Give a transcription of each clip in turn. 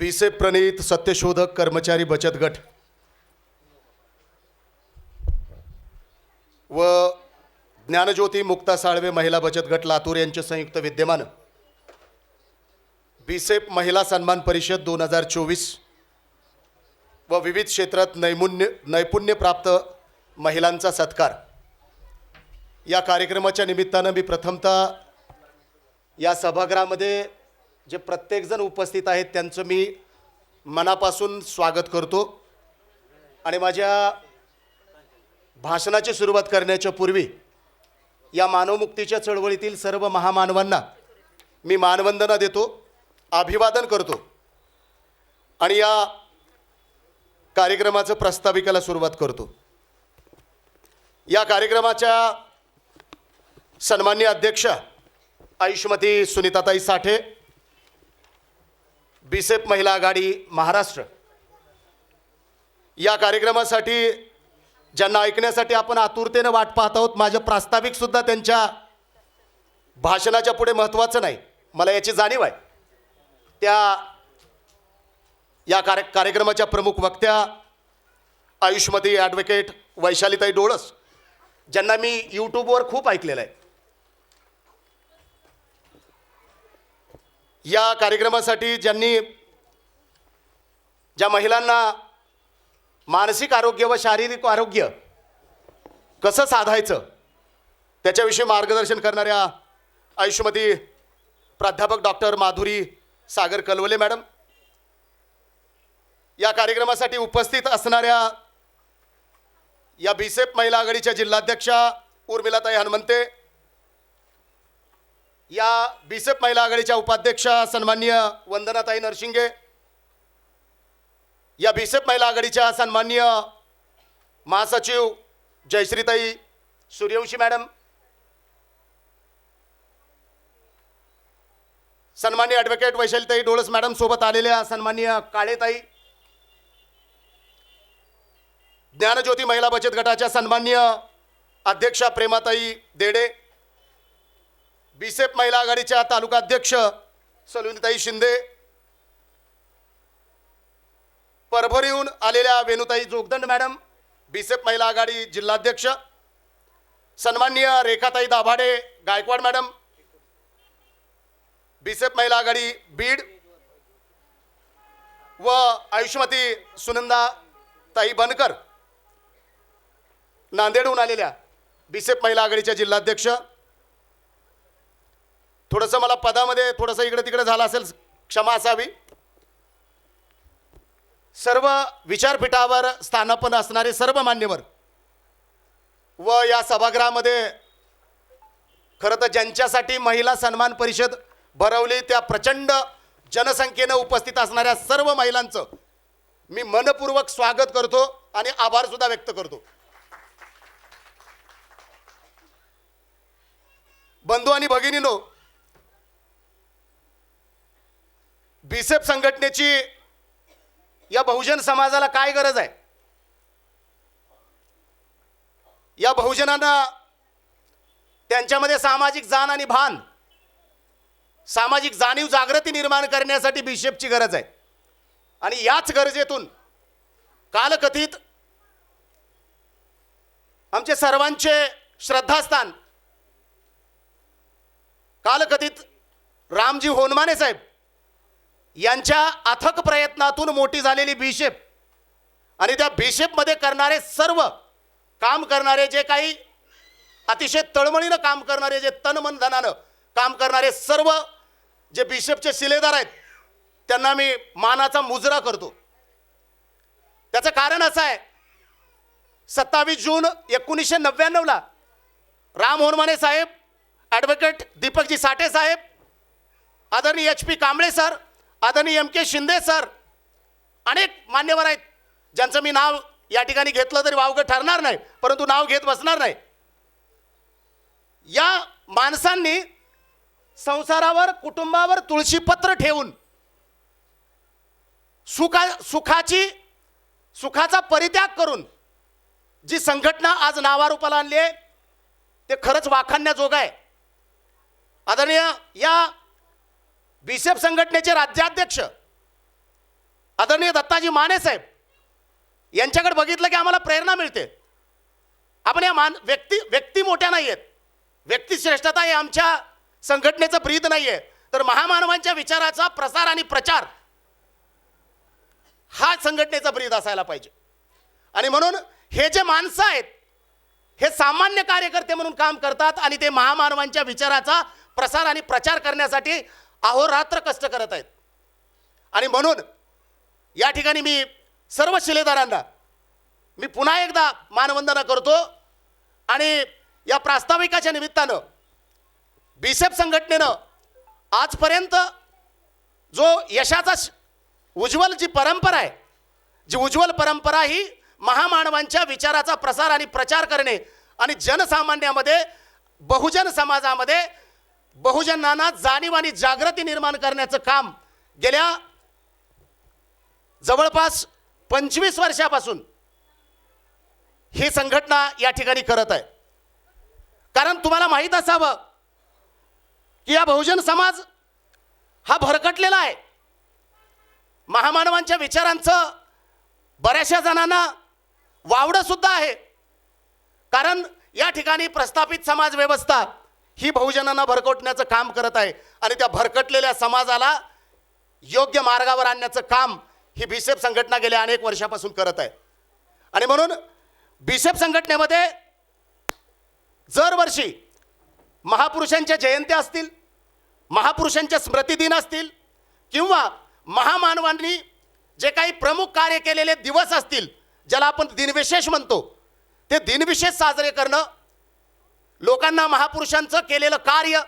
बीसे प्रणीत सत्यशोधक कर्मचारी बचत गट. व ज्ञानज्योती मुक्ता साळवे महिला बचत गट लातूर यांचे संयुक्त विद्यमान. बीसेप महिला सन्मान परिषद दोन हजार चोवीस. व विविध क्षेत्रात नैमुन्य नैपुण्यप्राप्त महिलांचा सत्कार. या कार्यक्रमाच्या निमित्तानं मी प्रथमतः या सभागृहामध्ये जे प्रत्येकजण उपस्थित आहेत त्यांचं मी मनापासून स्वागत करतो. आणि माझ्या भाषणाची सुरुवात करण्याच्या पूर्वी या मानवमुक्तीच्या चळवळीतील सर्व महामानवांना मी मानवंदना देतो अभिवादन करतो. आणि या कार्यक्रमाचं प्रस्ताविकाला सुरुवात करतो. या कार्यक्रमाच्या सन्मान्य अध्यक्षा आयुष्मती सुनीताताई साठे बिसेप महिला आघाडी महाराष्ट्र. या कार्यक्रमासाठी ज्यांना ऐकण्यासाठी आपण आतुरतेनं वाट पाहत आहोत माझं प्रास्ताविक सुद्धा त्यांच्या भाषणाच्या पुढे महत्त्वाचं नाही. मला याची जाणीव आहे. त्या या कार्य कार्यक्रमाच्या प्रमुख वक्त्या आयुष्मती ॲडव्होकेट वैशालीताई डोळस ज्यांना मी यूट्यूबवर खूप ऐकलेलं आहे. या कार्यक्रमासाठी ज्यांनी ज्या महिलांना मानसिक आरोग्य व शारीरिक आरोग्य कसं साधायचं त्याच्याविषयी मार्गदर्शन करणाऱ्या आयुष्यमती प्राध्यापक डॉक्टर माधुरी सागर कलवले मॅडम. या कार्यक्रमासाठी उपस्थित असणाऱ्या या बीसेप महिला आघाडीच्या जिल्हाध्यक्षा उर्मिलाताई हनुमंते या बीसेप महिला आघाडीच्या उपाध्यक्षा सन्मान्य वंदनाताई नरशिंगे या बीसेप महिला आघाडीच्या सन्मान्य महासचिव जयश्रीताई सूर्यवंशी मॅडम सन्मान्य ॲडव्होकेट वैशालीताई डोळस मॅडम सोबत आलेल्या सन्मान्य काळेताई ज्ञानज्योती महिला बचत गटाच्या सन्मान्य अध्यक्षा प्रेमाताई देडे बीसेप महिला आघाडीच्या तालुका अध्यक्ष सलुनीताई शिंदे परभणीहून आलेल्या वेणुताई जोगदंड मॅडम बीसेप महिला आघाडी जिल्हाध्यक्ष सन्माननीय रेखाताई दाभाडे गायकवाड मॅडम बीसेप महिला आघाडी बीड व आयुष्मती सुनंदा ताई बनकर नांदेडहून आलेल्या बीसेप महिला आघाडीच्या जिल्हाध्यक्ष थोडंसं मला पदामध्ये थोडंसं इकडे तिकडे झालं असेल क्षमा असावी. सर्व विचारपीठावर स्थानापन्न असणारे सर्व मान्यवर व या सभागृहामध्ये खरं तर ज्यांच्यासाठी महिला सन्मान परिषद भरवली त्या प्रचंड जनसंख्येनं उपस्थित असणाऱ्या सर्व महिलांचं मी मनपूर्वक स्वागत करतो आणि आभार सुद्धा व्यक्त करतो. बंधू आणि भगिनीनो बीसेप संघटनेची या बहुजन समाजाला काय गरज आहे? या बहुजनांना त्यांच्यामध्ये सामाजिक जाण आणि भान सामाजिक जाणीव जागृती निर्माण करण्यासाठी बिशेपची गरज आहे. आणि याच गरजेतून कालकथित आमचे सर्वांचे श्रद्धास्थान कालकथित रामजी होनमाने साहेब यांच्या अथक प्रयत्नातून मोठी झालेली बिशेप आणि त्या बिशेपमध्ये करणारे सर्व काम करणारे जे काही अतिशय तळमळीनं काम करणारे जे तन धनानं काम करणारे सर्व जे बिशेपचे शिलेदार आहेत त्यांना मी मानाचा मुजरा करतो. त्याचं कारण असं आहे सत्तावीस जून एकोणीसशे नव्याण्णवला राम होनमाने साहेब ॲडव्होकेट दीपकजी साठे साहेब आदरणीय एच पी कांबळे सर आदरणीय एम के शिंदे सर अनेक मान्यवर आहेत ज्यांचं मी नाव या ठिकाणी घेतलं तरी वावगं ठरणार नाही परंतु नाव घेत बसणार नाही. या माणसांनी संसारावर कुटुंबावर तुळशीपत्र ठेवून सुखा सुखाची सुखाचा परित्याग करून जी संघटना आज नावारूपाला आणली आहे ते खरंच वाखाणण्याजोगं आहे. आदरणीय या बीसेप संघटनेचे राज्याध्यक्ष आदरणीय दत्ताजी माने साहेब यांच्याकडे बघितलं की आम्हाला प्रेरणा मिळते. आपण या मान व्यक्ती व्यक्ती मोठ्या नाही आहेत व्यक्तिश्रेष्ठता हे आमच्या संघटनेचं प्रीत नाही आहे तर महामानवांच्या विचाराचा प्रसार आणि प्रचार हा संघटनेचा प्रीत असायला पाहिजे. आणि म्हणून हे जे माणसं आहेत हे सामान्य कार्यकर्ते म्हणून काम करतात आणि ते महामानवांच्या विचाराचा प्रसार आणि प्रचार करण्यासाठी अहोरात्र कष्ट करत आहेत. आणि म्हणून या ठिकाणी मी सर्व शिलेदारांना मी पुन्हा एकदा मानवंदना करतो आणि या प्रास्ताविकाच्या निमित्तानं बीसेप संघटनेनं आजपर्यंत जो यशाचा श- उज्ज्वल जी परंपरा आहे जी उज्ज्वल परंपरा ही महामानवांच्या विचाराचा प्रसार आणि प्रचार करणे आणि जनसामान्यामध्ये बहुजन समाजामध्ये बहुजनांना जाणीव आणि जागृती निर्माण करण्याचं काम गेल्या जवळपास पंचवीस वर्षापासून ही संघटना या ठिकाणी करत आहे. कारण तुम्हाला माहीत असावं की या बहुजन समाज हा भरकटलेला आहे. महामानवांच्या विचारांचं बऱ्याचशा जणांना वावडं सुद्धा आहे. कारण या ठिकाणी प्रस्थापित समाज व्यवस्था ही बहुजनांना भरकटण्याचं काम करत आहे. आणि त्या भरकटलेल्या समाजाला योग्य मार्गावर आणण्याचं काम ही बिसेप संघटना गेल्या अनेक वर्षापासून करत आहे. आणि म्हणून बिसेप संघटनेमध्ये दरवर्षी महापुरुषांच्या जयंत्या असतील महापुरुषांच्या स्मृतिदिन असतील किंवा महामानवांनी जे काही प्रमुख कार्य केलेले दिवस असतील ज्याला आपण दिनविशेष म्हणतो ते दिनविशेष साजरे करणं लोकांना महापुरुषांचं केलेलं कार्य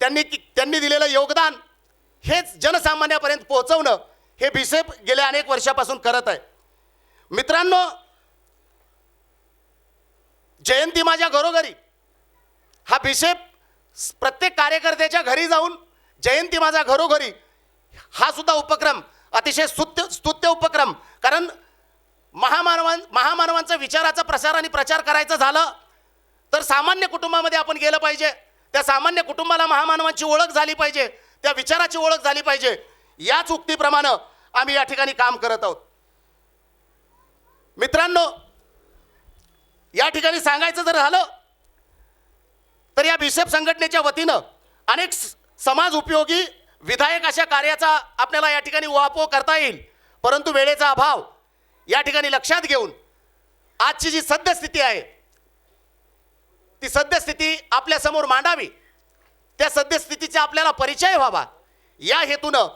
त्यांनी त्यांनी दिलेलं योगदान हेच जनसामान्यापर्यंत पोहोचवणं हे बिसेप गेल्या अनेक वर्षापासून करत आहे. मित्रांनो जयंती माझ्या घरोघरी. हा बिशेप प्रत्येक कार्यकर्त्याच्या घरी जाऊन जयंती माझा घरोघरी हा सुद्धा उपक्रम अतिशय स्तुत्य स्तुत्य उपक्रम. कारण महामानवां महामानवांचा विचाराचा प्रसार आणि प्रचार करायचं झालं तर सामान्य कुटुंबामध्ये आपण गेलं पाहिजे. त्या सामान्य कुटुंबाला महामानवांची ओळख झाली पाहिजे. त्या विचाराची ओळख झाली पाहिजे. याच उक्तीप्रमाणे आम्ही या ठिकाणी काम करत आहोत. मित्रांनो या ठिकाणी सांगायचं जर झालं तर या बिशप संघटनेच्या वतीनं अनेक स- समाज उपयोगी विधायक अशा कार्याचा आपल्याला या ठिकाणी उहापोह करता येईल. परंतु वेळेचा अभाव या ठिकाणी लक्षात घेऊन आजची जी सद्यस्थिती आहे ती सद्यस्थिती आपल्यासमोर मांडावी. त्या सद्यस्थितीचा आपल्याला परिचय व्हावा. या हेतूनं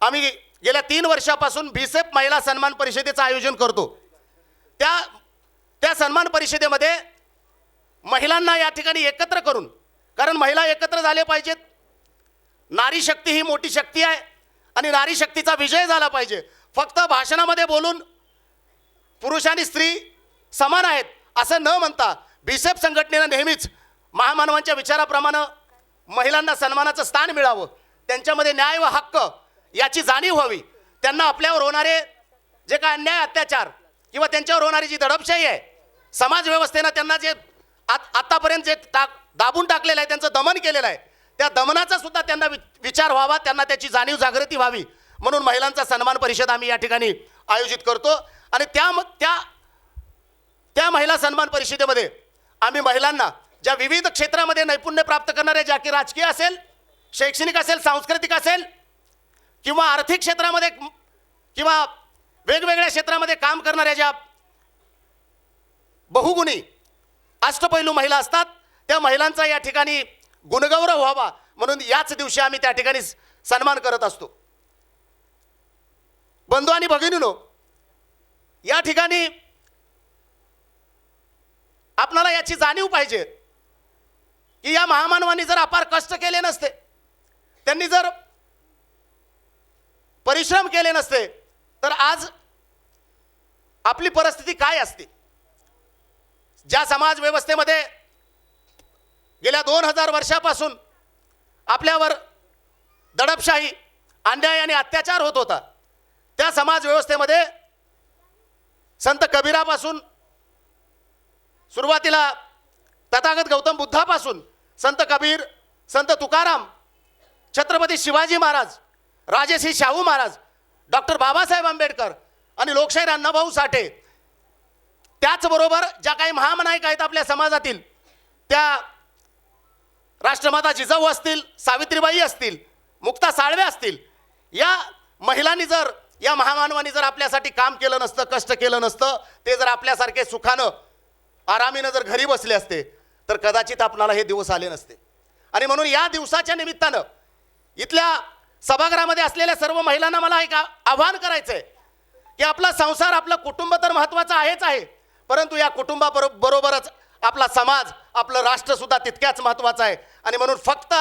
आम्ही गेल्या तीन वर्षापासून भिसेप महिला सन्मान परिषदेचं आयोजन करतो. त्या त्या सन्मान परिषदेमध्ये महिलांना या ठिकाणी एकत्र करून कारण महिला एकत्र झाले पाहिजेत. नारी शक्ती ही मोठी शक्ती आहे आणि नारी शक्तीचा विजय झाला पाहिजे. फक्त भाषणामध्ये बोलून पुरुष आणि स्त्री समान आहेत असं न म्हणता बिसेप संघटनेनं नेहमीच महामानवांच्या विचाराप्रमाणे महिलांना सन्मानाचं स्थान मिळावं त्यांच्यामध्ये न्याय व हक्क याची जाणीव व्हावी. त्यांना आपल्यावर होणारे जे काय अन्याय अत्याचार किंवा त्यांच्यावर होणारी जी दडपशाही आहे समाजव्यवस्थेनं त्यांना जे आत आत्तापर्यंत जे टाक दाबून टाकलेलं आहे त्यांचं दमन केलेलं आहे त्या दमनाचा सुद्धा त्यांना वि विचार व्हावा त्यांना त्याची जाणीव जागृती व्हावी म्हणून महिलांचा सन्मान परिषद आम्ही या ठिकाणी आयोजित करतो. आणि त्या त्या त्या महिला सन्मान परिषदेमध्ये आम्ही महिलांना ज्या विविध क्षेत्रामध्ये नैपुण्य प्राप्त करणाऱ्या ज्या की राजकीय असेल शैक्षणिक असेल सांस्कृतिक असेल किंवा आर्थिक क्षेत्रामध्ये किंवा वेगवेगळ्या क्षेत्रामध्ये काम करणाऱ्या ज्या बहुगुणी अष्टपैलू महिला असतात त्या महिलांचा या ठिकाणी गुणगौरव व्हावा म्हणून याच दिवशी आम्ही त्या ठिकाणी सन्मान करत असतो. बंधू आणि भगिनीनो या ठिकाणी आपणाला याची जाणीव पाहिजे. की या महामानवांनी जर अपार कष्ट केले नसते त्यांनी जर परिश्रम केले नसते तर आज आपली परिस्थिती काय असते? ज्या समाज व्यवस्थेमध्ये गेल्या दोन हजार वर्षापासून आपल्यावर दडपशाही अन्याय आणि अत्याचार होत होता त्या समाज व्यवस्थेमध्ये संत कबीरापासून सुरुवातीला तथागत गौतम बुद्धापासून संत कबीर संत तुकाराम छत्रपती शिवाजी महाराज राजेश्री शाहू महाराज डॉक्टर बाबासाहेब आंबेडकर आणि लोकशाहीर अण्णाभाऊ साठे त्याचबरोबर ज्या काही महामनायक आहेत आपल्या समाजातील त्या राष्ट्रमाता जिजाऊ असतील सावित्रीबाई असतील मुक्ता साळवे असतील या महिलांनी जर या महामानवानी जर आपल्यासाठी काम केलं नसतं कष्ट केलं नसतं ते जर आपल्यासारखे सुखानं आरामीनं जर घरी बसले असते तर कदाचित आपणाला हे दिवस आले नसते. आणि म्हणून या दिवसाच्या निमित्तानं इथल्या सभागृहामध्ये असलेल्या सर्व महिलांना मला एक आव्हान करायचं आहे की आपला संसार आपलं कुटुंब तर महत्त्वाचं आहेच आहे परंतु या कुटुंबाबरो बरोबरच आपला समाज आपलं राष्ट्रसुद्धा तितक्याच महत्त्वाचं आहे. आणि म्हणून फक्त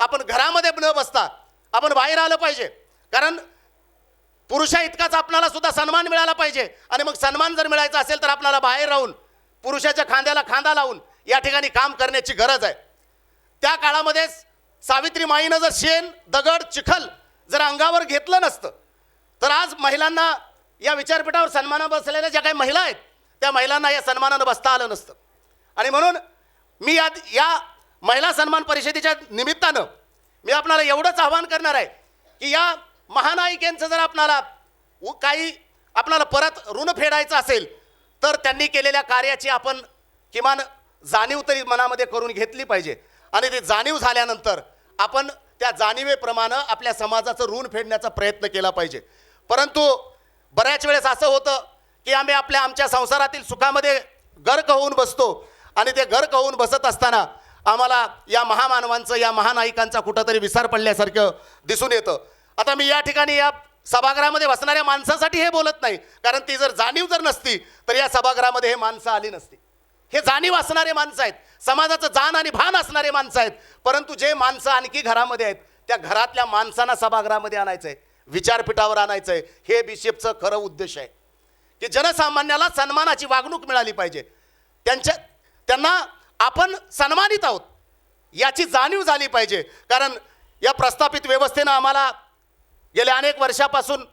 आपण घरामध्ये न बसता आपण बाहेर आलं पाहिजे. कारण पुरुषा इतकाच आपणाला सुद्धा सन्मान मिळाला पाहिजे. आणि मग सन्मान जर मिळायचा असेल तर आपल्याला बाहेर राहून पुरुषाच्या खांद्याला खांदा लावून या ठिकाणी काम करण्याची गरज आहे. त्या काळामध्ये सावित्री माईनं जर शेण दगड चिखल जर अंगावर घेतलं नसतं तर आज महिलांना या विचारपीठावर सन्माना बसलेल्या ज्या काही महिला आहेत त्या महिलांना या सन्मानानं बसता आलं नसतं. आणि म्हणून मी या या महिला सन्मान परिषदेच्या निमित्तानं मी आपणाला एवढंच आवाहन करणार आहे की या महानायिकेंचं जर आपणाला उ- काही आपणाला परत ऋण फेडायचं असेल तर त्यांनी केलेल्या कार्याची आपण किमान जाणीव तरी मनामध्ये करून घेतली पाहिजे. आणि ती जाणीव झाल्यानंतर आपण त्या जाणीवेप्रमाणे आपल्या समाजाचं ऋण फेडण्याचा प्रयत्न केला पाहिजे. परंतु बऱ्याच वेळेस असं होतं की आम्ही आपल्या आमच्या संसारातील सुखामध्ये गर्क होऊन बसतो आणि ते गर्क होऊन बसत असताना आम्हाला या महामानवांचं या महानायिकांचा कुठंतरी विसार पडल्यासारखं दिसून येतं. आता मी या ठिकाणी या सभागृहामध्ये बसणाऱ्या माणसासाठी हे बोलत नाही. कारण ती जर जाणीव जर नसती तर या सभागृहामध्ये हे माणसं आली नसती. हे जाणीव असणारे माणसं आहेत. समाजाचं जाण आणि भान असणारे माणसं आहेत. परंतु जे माणसं आणखी घरामध्ये आहेत त्या घरातल्या माणसांना सभागृहामध्ये आणायचं आहे विचारपीठावर आणायचं आहे हे बिशेपचं खरं उद्देश आहे. की जनसामान्याला सन्मानाची वागणूक मिळाली पाहिजे. त्यांच्या त्यांना आपण सन्मानित आहोत. याची जाणीव झाली पाहिजे. कारण या प्रस्थापित व्यवस्थेनं आम्हाला गेल्या अनेक वर्षापासून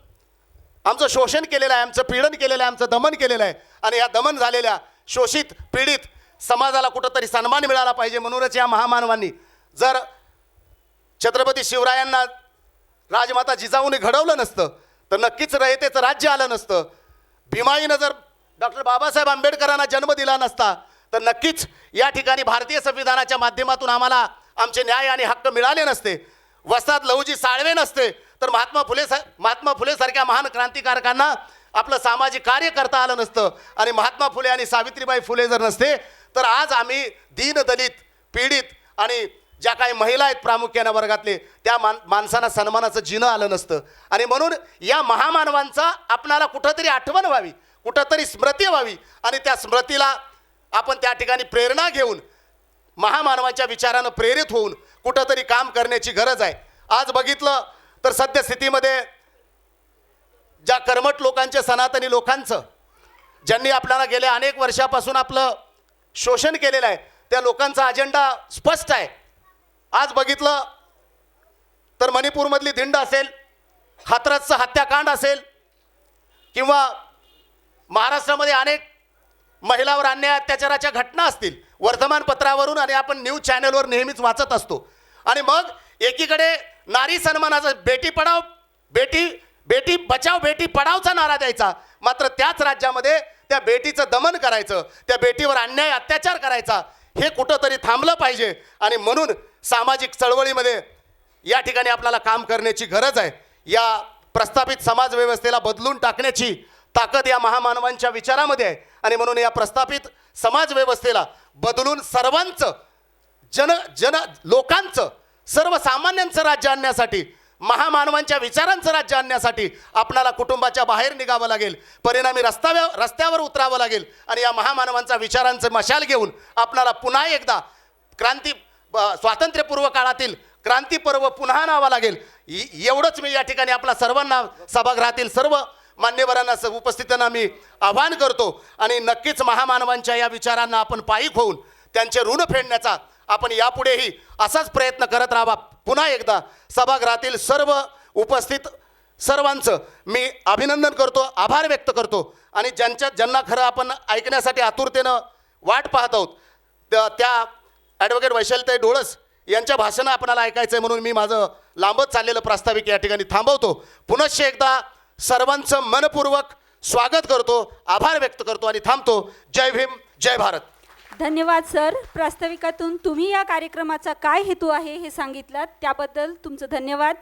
आमचं शोषण केलेलं आहे आमचं पीडन केलेलं आहे आमचं दमन केलेलं आहे. आणि या दमन झालेल्या शोषित पीडित समाजाला कुठंतरी सन्मान मिळाला पाहिजे म्हणूनच या महामानवांनी जर छत्रपती शिवरायांना राजमाता जिजाऊने घडवलं नसतं तर नक्कीच रयतेचं राज्य आलं नसतं. भीमाईनं जर डॉक्टर बाबासाहेब आंबेडकरांना जन्म दिला नसता तर नक्कीच या ठिकाणी भारतीय संविधानाच्या माध्यमातून आम्हाला आमचे न्याय आणि हक्क मिळाले नसते. वसाहत लहुजी साळवे नसते तर महात्मा फुले सा महात्मा फुलेसारख्या महान क्रांतिकारकांना आपलं सामाजिक कार्य करता आलं नसतं. आणि महात्मा फुले आणि सावित्रीबाई फुले जर नसते तर आज आम्ही दीनदलित पीडित आणि ज्या काही महिला आहेत प्रामुख्याने वर्गातले त्या मान माणसांना सन्मानाचं जिनं आलं नसतं. आणि म्हणून या महामानवांचा आपणाला कुठंतरी आठवण व्हावी कुठंतरी स्मृती व्हावी. आणि त्या स्मृतीला आपण त्या ठिकाणी प्रेरणा घेऊन महामानवाच्या विचारानं प्रेरित होऊन कुठंतरी काम करण्याची गरज आहे. आज बघितलं तर सद्यस्थितीमध्ये ज्या कर्मट लोकांचे सनातनी लोकांचं ज्यांनी आपल्याला गेल्या अनेक वर्षापासून आपलं शोषण केलेलं आहे त्या लोकांचा अजेंडा स्पष्ट आहे. आज बघितलं तर मणिपूरमधली दिंड असेल हातरसचं हत्याकांड असेल किंवा महाराष्ट्रामध्ये अनेक महिलावर अन्याय अत्याचाराच्या घटना असतील वर्तमानपत्रावरून आणि आपण न्यूज चॅनलवर नेहमीच वाचत असतो. आणि मग एकीकडे नारी सन्मानाचा बेटी पडाव बेटी बेटी बचाव बेटी पडावचा नारा द्यायचा. मात्र त्याच राज्यामध्ये त्या बेटीचं दमन करायचं त्या बेटीवर अन्याय अत्याचार करायचा हे कुठंतरी थांबलं पाहिजे. आणि म्हणून सामाजिक चळवळीमध्ये या ठिकाणी आपल्याला काम करण्याची गरज आहे. या प्रस्थापित समाज व्यवस्थेला बदलून टाकण्याची ताकद या महामानवांच्या विचारामध्ये आहे. आणि म्हणून या प्रस्थापित समाज व्यवस्थेला बदलून सर्वांचं जन जन लोकांचं सर्वसामान्यांचं राज्य आणण्यासाठी महामानवांच्या विचारांचं राज्य आणण्यासाठी आपणाला कुटुंबाच्या बाहेर निघावं लागेल. परिणामी रस्ताव्या रस्त्यावर उतरावं लागेल. आणि या महामानवांचा विचारांचं मशाल घेऊन आपणाला पुन्हा एकदा क्रांती ब- स्वातंत्र्यपूर्व काळातील क्रांती पर्व पुन्हा न्हावा लागेल. इ- एवढंच मी या ठिकाणी आपला सर्वांना सभागृहातील सर्व मान्यवरांना स- उपस्थितांना मी आवाहन करतो. आणि नक्कीच महामानवांच्या या विचारांना आपण पायी होऊन त्यांचे ऋण फेडण्याचा आपण यापुढेही असाच प्रयत्न करत राहावा. पुन्हा एकदा सभागृहातील सर्व उपस्थित सर्वांचं मी अभिनंदन करतो आभार व्यक्त करतो आणि ज्यांच्या ज्यांना खरं आपण ऐकण्यासाठी आतुरतेनं वाट पाहत आहोत त्या- ॲडव्होकेट वैशालताई डोळस यांच्या भाषणं आपणाला ऐकायचं आहे म्हणून मी माझं लांबत चाललेलं प्रास्ताविक या ठिकाणी थांबवतो. पुनश्च एकदा सर्वांचं मनपूर्वक स्वागत करतो आभार व्यक्त करतो आणि थांबतो. जय भीम जय भारत. धन्यवाद सर. प्रास्ताविकातून तुम्ही या कार्यक्रमाचा काय हेतू आहे हे सांगितलात त्याबद्दल तुमचं धन्यवाद.